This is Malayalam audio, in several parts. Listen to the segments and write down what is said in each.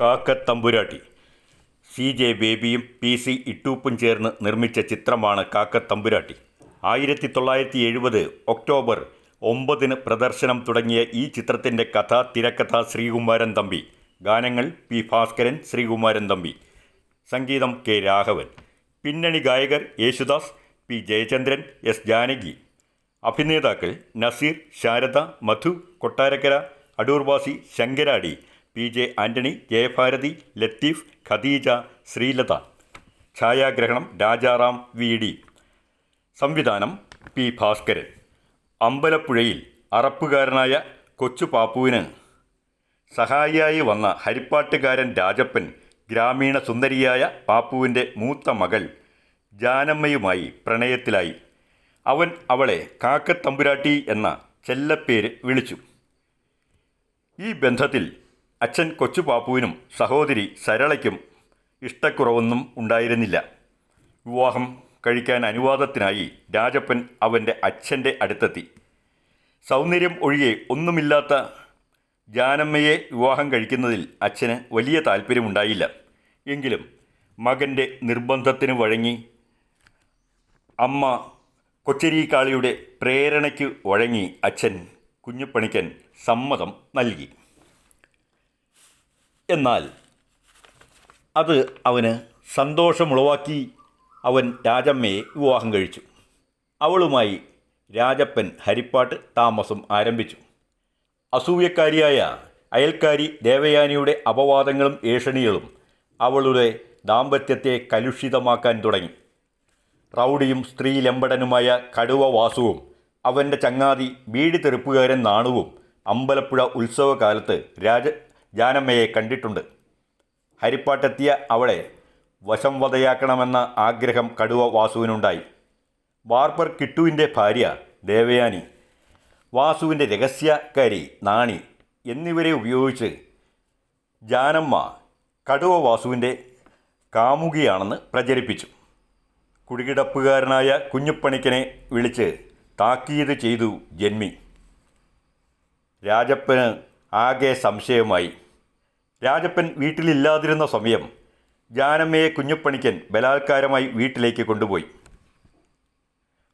കാക്കത്തമ്പുരാട്ടി. സി ജെ ബേബിയും പി സി ഇട്ടൂപ്പും ചേർന്ന് നിർമ്മിച്ച ചിത്രമാണ് കാക്കത്തമ്പുരാട്ടി. ആയിരത്തി തൊള്ളായിരത്തി എഴുപത് ഒക്ടോബർ ഒമ്പതിന് പ്രദർശനം തുടങ്ങിയ ഈ ചിത്രത്തിന്റെ കഥ തിരക്കഥ ശ്രീകുമാരൻ തമ്പി. ഗാനങ്ങൾ പി ഭാസ്കരൻ ശ്രീകുമാരൻ തമ്പി. സംഗീതം കെ രാഘവൻ. പിന്നണി ഗായകർ യേശുദാസ് പി ജയചന്ദ്രൻ എസ് ജാനകി. അഭിനേതാക്കൾ നസീർ ശാരദ മധു കൊട്ടാരക്കര അടൂർവാസി ശങ്കരാടി പി ജെ ആന്റണി ജയഭാരതി ലത്തീഫ് ഖദീജ ശ്രീലത. ഛായാഗ്രഹണം രാജാറാം വി ഡി. സംവിധാനം പി ഭാസ്കരൻ. അമ്പലപ്പുഴയിൽ അറപ്പുകാരനായ കൊച്ചു പാപ്പുവിന് സഹായിയായി വന്ന ഹരിപ്പാട്ടുകാരൻ രാജപ്പൻ ഗ്രാമീണ സുന്ദരിയായ പാപ്പുവിന്റെ മൂത്ത മകൾ ജാനമ്മയുമായി പ്രണയത്തിലായി. അവൻ അവളെ കാക്കത്തമ്പുരാട്ടി എന്ന ചെല്ലപ്പേര് വിളിച്ചു. ഈ ബന്ധത്തിൽ അച്ഛൻ കൊച്ചു പാപ്പുവിനും സഹോദരി സരളയ്ക്കും ഇഷ്ടക്കുറവൊന്നും ഉണ്ടായിരുന്നില്ല. വിവാഹം കഴിക്കാൻ അനുവാദത്തിനായി രാജപ്പൻ അവന്റെ അച്ഛന്റെ അടുത്തെത്തി. സൗന്ദര്യം ഒഴികെ ഒന്നുമില്ലാത്ത ജാനമ്മയെ വിവാഹം കഴിക്കുന്നതിൽ അച്ഛന് വലിയ താല്പര്യമുണ്ടായില്ല. എങ്കിലും മകന്റെ നിർബന്ധത്തിന് വഴങ്ങി അമ്മ കൊച്ചരിക്കാളിയുടെ പ്രേരണയ്ക്ക് വഴങ്ങി അച്ഛൻ കുഞ്ഞുപണിക്കൻ സമ്മതം നൽകി. എന്നാൽ അത് അവന് സന്തോഷമുളവാക്കി അവൻ രാജമ്മയെ വിവാഹം കഴിച്ചു. അവളുമായി രാജപ്പൻ ഹരിപ്പാട്ട് താമസം ആരംഭിച്ചു. അസൂയക്കാരിയായ അയൽക്കാരി ദേവയാനിയുടെ അപവാദങ്ങളും ഏഷണികളും അവളുടെ ദാമ്പത്യത്തെ കലുഷിതമാക്കാൻ തുടങ്ങി. റൗഡിയും സ്ത്രീ സ്ത്രീലമ്പടനുമായ കടുവ വാസുവും അവന്റെ ചങ്ങാതി വീട് തെറുപ്പുകാരൻ നാണുവും അമ്പലപ്പുഴ ഉത്സവകാലത്ത് രാജ ജാനമ്മയെ കണ്ടിട്ടുണ്ട്. ഹരിപ്പാട്ടെത്തിയ അവളെ വശം വധയാക്കണമെന്ന ആഗ്രഹം കടുവ വാസുവിനുണ്ടായി. ബാർബർ കിട്ടുവിന്റെ ഭാര്യ ദേവയാനി വാസുവിന്റെ രഹസ്യക്കാരി നാണി എന്നിവരെ ഉപയോഗിച്ച് ജാനമ്മ കടുവ വാസുവിന്റെ കാമുകിയാണെന്ന് പ്രചരിപ്പിച്ചു. കുടികിടപ്പുകാരനായ കുഞ്ഞുപ്പണിക്കനെ വിളിച്ച് താക്കീത് ചെയ്തു ജന്മി. രാജപ്പന് ആകെ സംശയമായി രാജപ്പൻ വീട്ടിലില്ലാതിരുന്ന സമയം ജാനമ്മയെ കുഞ്ഞുപ്പണിക്കൻ ബലാത്കാരമായി വീട്ടിലേക്ക് കൊണ്ടുപോയി.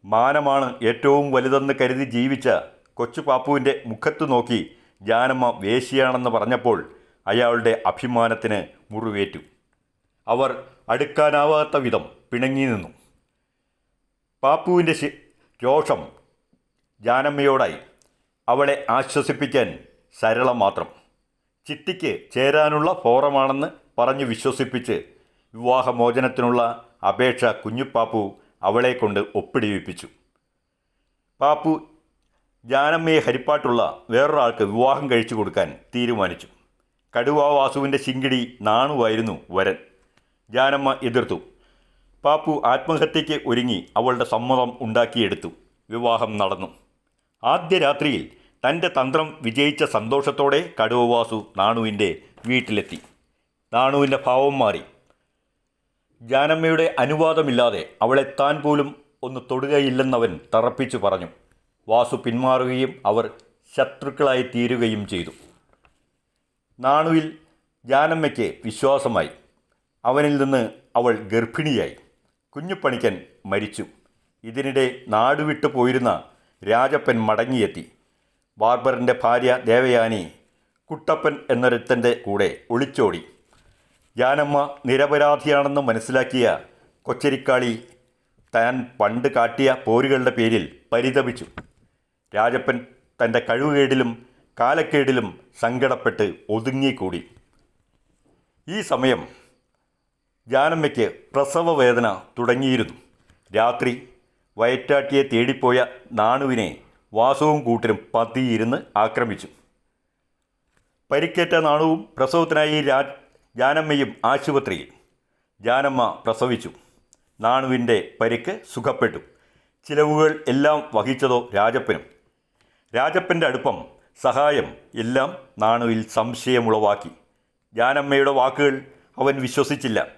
മാനമാണ് ഏറ്റവും വലുതെന്ന് കരുതി ജീവിച്ച കൊച്ചു പാപ്പുവിന്റെ മുഖത്തു നോക്കി ജാനമ്മ വേശിയാണെന്ന് പറഞ്ഞപ്പോൾ അയാളുടെ അഭിമാനത്തിന് മുറിവേറ്റു. അവർ അടുക്കാനാവാത്ത വിധം പിണങ്ങി നിന്നു. പാപ്പുവിന്റെ രോഷം ജാനമ്മയോടായി. അവളെ ആശ്വസിപ്പിക്കാൻ സരള മാത്രം ചിട്ടിക്ക് ചേരാനുള്ള ഫോറമാണെന്ന് പറഞ്ഞു വിശ്വസിപ്പിച്ച് വിവാഹമോചനത്തിനുള്ള അപേക്ഷ കുഞ്ഞുപ്പാപ്പു അവളെ കൊണ്ട് ഒപ്പിടിവിപ്പിച്ചു. പാപ്പു ജാനമ്മയെ ഹരിപ്പാട്ടുള്ള വേറൊരാൾക്ക് വിവാഹം കഴിച്ചു കൊടുക്കാൻ തീരുമാനിച്ചു. കടുവാ വാസുവിന്റെ ശിങ്കിടി നാണുവായിരുന്നു വരൻ. ജാനമ്മ എതിർത്തു. പാപ്പു ആത്മഹത്യയ്ക്ക് ഒരുങ്ങി അവളുടെ സമ്മതം ഉണ്ടാക്കിയെടുത്തു. വിവാഹം നടന്നു. ആദ്യ രാത്രിയിൽ തന്റെ തന്ത്രം വിജയിച്ച സന്തോഷത്തോടെ കടുവവാസു നാണുവിന്റെ വീട്ടിലെത്തി. നാണുവിന്റെ ഭാവം മാറി. ജാനമ്മയുടെ അനുവാദമില്ലാതെ അവളെ താൻ പോലും ഒന്ന് തൊടുകയില്ലെന്നവൻ തറപ്പിച്ചു പറഞ്ഞു. വാസു പിന്മാറുകയും അവർ ശത്രുക്കളായി തീരുകയും ചെയ്തു. നാണുവിൽ ജാനമ്മയ്ക്ക് വിശ്വാസമായി. അവനിൽ നിന്ന് അവൾ ഗർഭിണിയായി. കുഞ്ഞുപണിക്കൻ മരിച്ചു. ഇതിനിടെ നാടുവിട്ടു പോയിരുന്ന രാജപ്പൻ മടങ്ങിയെത്തി. ബാർബറിന്റെ ഭാര്യ ദേവയാനി കുട്ടപ്പൻ എന്നൊരുത്തന്റെ കൂടെ ഒളിച്ചോടി. ജാനമ്മ നിരപരാധിയാണെന്ന് മനസ്സിലാക്കിയ കൊച്ചരിക്കാളി താൻ പണ്ട് കാട്ടിയ പോരുകളുടെ പേരിൽ പരിതപിച്ചു. രാജപ്പൻ തന്റെ കഴിവുകേടിലും കാലക്കേടിലും സങ്കടപ്പെട്ട് ഒതുങ്ങിക്കൂടി. ഈ സമയം ജാനമ്മയ്ക്ക് പ്രസവ വേദന തുടങ്ങിയിരുന്നു. രാത്രി വയറ്റാട്ടിയെ തേടിപ്പോയ നാണുവിനെ വാസവും കൂട്ടരും പതിയിരുന്ന് ആക്രമിച്ചു. പരിക്കേറ്റ നാണുവും പ്രസവത്തിനായി രാ ജാനമ്മയും ആശുപത്രിയിൽ. ജാനമ്മ പ്രസവിച്ചു. നാണുവിന്റെ പരിക്ക് സുഖപ്പെട്ടു. ചിലവുകൾ എല്ലാം വഹിച്ചതോ രാജപ്പനും. രാജപ്പന്റെ അടുപ്പം സഹായം എല്ലാം നാണുവിൽ സംശയമുളവാക്കി. ജാനമ്മയുടെ വാക്കുകൾ അവൻ വിശ്വസിച്ചില്ല.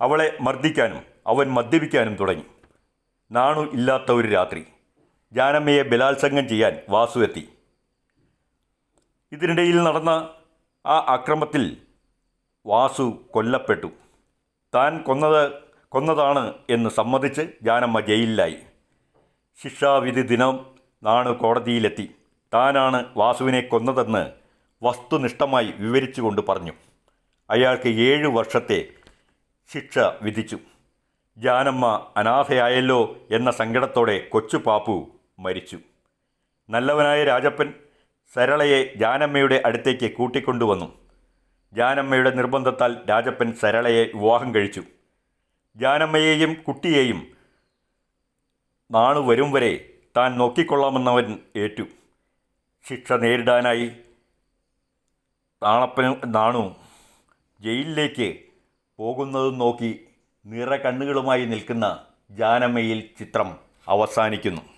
അവളെ മർദ്ദിക്കാനും അവൻ മദ്യപിക്കാനും തുടങ്ങി. നാണു ഇല്ലാത്ത ഒരു രാത്രി. ജാനമ്മയെ ബലാത്സംഗം ചെയ്യാൻ വാസു എത്തി. ഇതിനിടയിൽ നടന്ന ആ അക്രമത്തിൽ വാസു കൊല്ലപ്പെട്ടു. താൻ കൊന്നത് കൊന്നതാണ് എന്ന് സമ്മതിച്ച് ജാനമ്മ ജയിലിലായി. ശിക്ഷാവിധി ദിനം നാണു കോടതിയിലെത്തി. താനാണ് വാസുവിനെ കൊന്നതെന്ന് വസ്തുനിഷ്ഠമായി വിവരിച്ചുകൊണ്ട് പറഞ്ഞു. അയാൾക്ക് ഏഴു വർഷത്തെ ശിക്ഷ വിധിച്ചു. ജാനമ്മ അനാഥയായല്ലോ എന്ന സങ്കടത്തോടെ കൊച്ചു പാപ്പു മരിച്ചു. നല്ലവനായ രാജപ്പൻ സരളയെ ജാനമ്മയുടെ അടുത്തേക്ക് കൂട്ടിക്കൊണ്ടുവന്നു. ജാനമ്മയുടെ നിർബന്ധത്താൽ രാജപ്പൻ സരളയെ വിവാഹം കഴിച്ചു. ജാനമ്മയെയും കുട്ടിയെയും നാണു വരും വരെ താൻ നോക്കിക്കൊള്ളാമെന്നവൻ ഏറ്റു. ശിക്ഷ നേരിടാനായി നാണപ്പനും നാണു ജയിലിലേക്ക് പോകുന്നതും നോക്കി നിറ കണ്ണുകളുമായി നിൽക്കുന്ന ജാനമ്മയിൽ ചിത്രം അവസാനിക്കുന്നു.